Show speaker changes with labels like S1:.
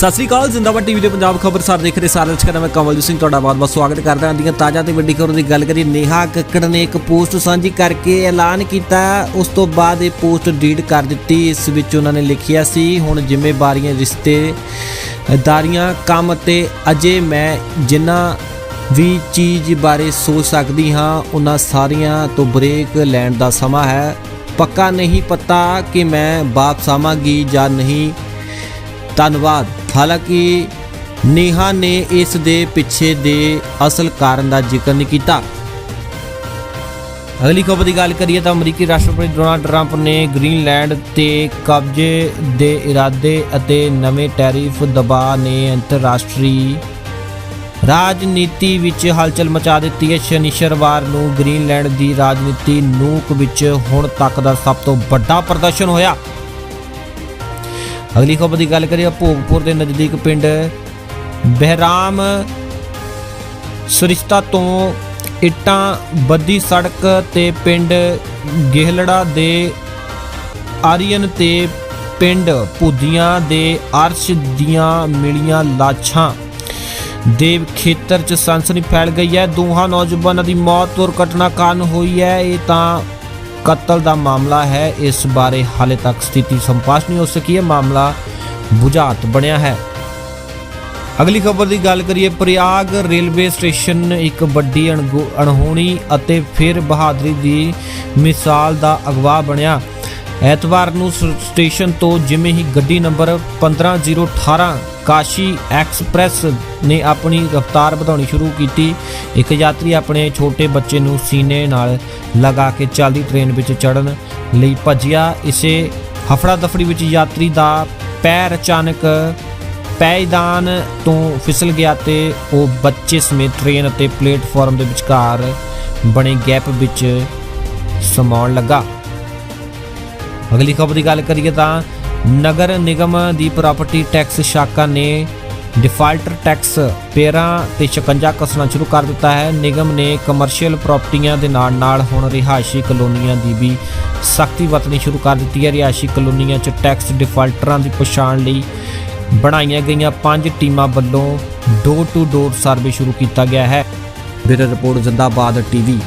S1: ਸਤਿ ਸ੍ਰੀ ਅਕਾਲ, ਜ਼ਿੰਦਾਬਾਦ ਟੀਵੀ ਦੇ ਪੰਜਾਬ ਖਬਰਸਾਰ ਦੇਖ ਰਹੇ ਸਾਰੇ ਦਰਸ਼ਕਾਂ ਦਾ ਮੈਂ ਕਮਲਜੀਤ ਸਿੰਘ, ਤੁਹਾਡਾ ਬਹੁਤ-ਬਹੁਤ ਸਵਾਗਤ ਕਰਦਾ ਹਾਂ। ਦੀਆਂ ਤਾਜ਼ਾ ਤੇ ਵੱਡੀ ਖਬਰਾਂ ਦੀ ਗੱਲ ਕਰੀਏ, ਨੇਹਾ ਕੱਕੜ ਨੇ ਇੱਕ ਪੋਸਟ ਸਾਂਝੀ ਕਰਕੇ ਐਲਾਨ ਕੀਤਾ। ਉਸ ਤੋਂ ਬਾਅਦ ਇਹ ਪੋਸਟ ਡਿਲੀਟ ਕਰ ਦਿੱਤੀ, ਇਸ ਵਿੱਚ ਉਹਨਾਂ ਨੇ ਲਿਖਿਆ ਸੀ, ਹੁਣ ਜ਼ਿੰਮੇਵਾਰੀਆਂ ਰਿਸ਼ਤੇ ਦਾਰੀਆਂ ਕੰਮ ਤੇ ਅਜੇ ਮੈਂ ਜਿਨ੍ਹਾਂ ਵੀ ਚੀਜ਼ ਬਾਰੇ ਸੋਚ ਸਕਦੀ ਹਾਂ, ਉਹਨਾਂ ਸਾਰੀਆਂ ਤੋਂ ਬ੍ਰੇਕ ਲੈਣ ਦਾ ਸਮਾਂ ਹੈ। ਪੱਕਾ ਨਹੀਂ ਪਤਾ ਕਿ ਮੈਂ ਵਾਪਸ ਆਵਾਂਗੀ ਜਾਂ ਨਹੀਂ। ਧੰਨਵਾਦ। ਹਾਲਾਂਕਿ ਨੇਹਾ ਨੇ ਇਸ ਦੇ ਪਿੱਛੇ ਦੇ ਅਸਲ ਕਾਰਨ ਦਾ ਜ਼ਿਕਰ ਨਹੀਂ ਕੀਤਾ। ਅਗਲੀ ਖਬਰ ਦੀ ਗੱਲ ਕਰੀਏ ਤਾਂ ਅਮਰੀਕੀ ਰਾਸ਼ਟਰਪਤੀ ਡੋਨਾਲਡ ਟਰੰਪ ਨੇ ਗ੍ਰੀਨਲੈਂਡ ਤੇ ਕਬਜ਼ੇ ਦੇ ਇਰਾਦੇ ਅਤੇ ਨਵੇਂ ਟੈਰਿਫ ਦਬਾਅ ਨੇ ਅੰਤਰਰਾਸ਼ਟਰੀ ਰਾਜਨੀਤੀ ਵਿੱਚ ਹਲਚਲ ਮਚਾ ਦਿੱਤੀ ਹੈ। ਸ਼ਨੀਚਰਵਾਰ ਨੂੰ ਗ੍ਰੀਨਲੈਂਡ ਦੀ ਰਾਜਨੀਤੀ ਨੂਕ ਵਿੱਚ ਹੁਣ ਤੱਕ ਦਾ ਸਭ ਤੋਂ ਵੱਡਾ ਪ੍ਰਦਰਸ਼ਨ ਹੋਇਆ। ਅਗਲੀ ਖਬਰ ਦੀ ਗੱਲ ਕਰੀਏ, ਭੋਗਪੁਰ ਦੇ ਨਜ਼ਦੀਕ ਪਿੰਡ ਬਹਿਰਾਮ ਸਰਿਸ਼ਤਾ ਤੋਂ ਇੱਟਾਂ ਬੱਦੀ ਸੜਕ ਤੇ ਪਿੰਡ ਗੇਹਲੜਾ ਦੇ ਆਰੀਅਨ ਤੇ ਪਿੰਡ ਭੁੱਦੀਆਂ ਦੇ ਅਰਸ਼ ਦੀਆਂ ਮਿਲੀਆਂ ਲਾਸ਼ਾਂ ਦੇ ਖੇਤਰ 'ਚ ਸਨਸਨੀ ਫੈਲ ਗਈ ਹੈ। ਦੋਹਾਂ ਨੌਜਵਾਨਾਂ ਦੀ ਮੌਤ ਦੁਰਘਟਨਾ ਕਾਰਨ ਹੋਈ ਹੈ। ਇਹ ਤਾਂ ਕਤਲ ਦਾ ਮਾਮਲਾ ਹੈ, ਇਸ ਬਾਰੇ ਹਾਲੇ ਤੱਕ ਸਥਿਤੀ ਸੰਪਾਸ਼ ਨਹੀਂ ਹੋ ਸਕੀ ਹੈ, ਮਾਮਲਾ ਬੁਝਾਰਤ ਬਣਿਆ ਹੈ। ਅਗਲੀ ਖਬਰ ਦੀ ਗੱਲ ਕਰੀਏ, ਪ੍ਰਯਾਗ ਰੇਲਵੇ ਸਟੇਸ਼ਨ ਇੱਕ ਵੱਡੀ ਅਣਗੋ- ਅਣਹੋਣੀ ਅਤੇ ਫਿਰ ਬਹਾਦਰੀ ਦੀ ਮਿਸਾਲ ਦਾ ਅਗਵਾ ਬਣਿਆ। ਐਤਵਾਰ ਨੂੰ ਸ- ਸਟੇਸ਼ਨ ਤੋਂ ਜਿਵੇਂ ਹੀ ਗੱਡੀ ਨੰਬਰ 15018 ਕਾਸ਼ੀ ਐਕਸਪ੍ਰੈਸ ਨੇ ਆਪਣੀ ਰਫ਼ਤਾਰ ਵਧਾਉਣੀ ਸ਼ੁਰੂ ਕੀਤੀ, ਇੱਕ ਯਾਤਰੀ ਆਪਣੇ ਛੋਟੇ ਬੱਚੇ ਨੂੰ ਸੀਨੇ ਨਾਲ ਲਗਾ ਕੇ ਚੱਲਦੀ ਟ੍ਰੇਨ ਵਿੱਚ ਚੜਨ ਲਈ ਭੱਜਿਆ। ਇਸੇ ਹਫੜਾ ਦਫੜੀ ਵਿੱਚ ਯਾਤਰੀ ਦਾ ਪੈਰ ਅਚਾਨਕ ਪੈਦਾਨ ਤੋਂ ਫਿਸਲ ਗਿਆ ਤੇ ਉਹ ਬੱਚੇ ਸਮੇਤ ਟ੍ਰੇਨ ਅਤੇ ਪਲੇਟਫਾਰਮ ਦੇ ਵਿਚਕਾਰ ਬਣੇ ਗੈਪ ਵਿੱਚ ਸਮਾਉਣ ਲੱਗਾ। ਅਗਲੀ ਖਬਰ ਦੀ ਗੱਲ ਕਰੀਏ ਤਾਂ ਨਗਰ ਨਿਗਮ ਦੀ ਪ੍ਰਾਪਰਟੀ ਟੈਕਸ ਸ਼ਾਖਾ ਨੇ ਡਿਫਾਲਟਰ ਟੈਕਸ ਪੇਰਾਂ ਤੇ ਸ਼ਿਕੰਜਾ ਕੱਸਣਾ ਸ਼ੁਰੂ ਕਰ ਦਿੱਤਾ ਹੈ। ਨਿਗਮ ਨੇ ਕਮਰਸ਼ੀਅਲ ਪ੍ਰਾਪਰਟੀਆਂ ਦੇ ਨਾਲ ਨਾਲ ਹੁਣ ਰਿਹਾਇਸ਼ੀ ਕਲੋਨੀਆਂ ਦੀ ਵੀ ਸਖਤੀ ਵਰਤਣੀ ਸ਼ੁਰੂ ਕਰ ਦਿੱਤੀ ਹੈ। ਰਿਹਾਇਸ਼ੀ ਕਲੋਨੀਆਂ 'ਚ ਟੈਕਸ ਡਿਫਾਲਟਰਾਂ ਦੀ ਪਛਾਣ ਲਈ ਬਣਾਈਆਂ ਗਈਆਂ ਪੰਜ ਟੀਮਾਂ ਵੱਲੋਂ ਡੋਰ ਟੂ ਡੋਰ ਸਰਵੇ ਸ਼ੁਰੂ ਕੀਤਾ ਗਿਆ ਹੈ। Bureau report, Zindabad TV.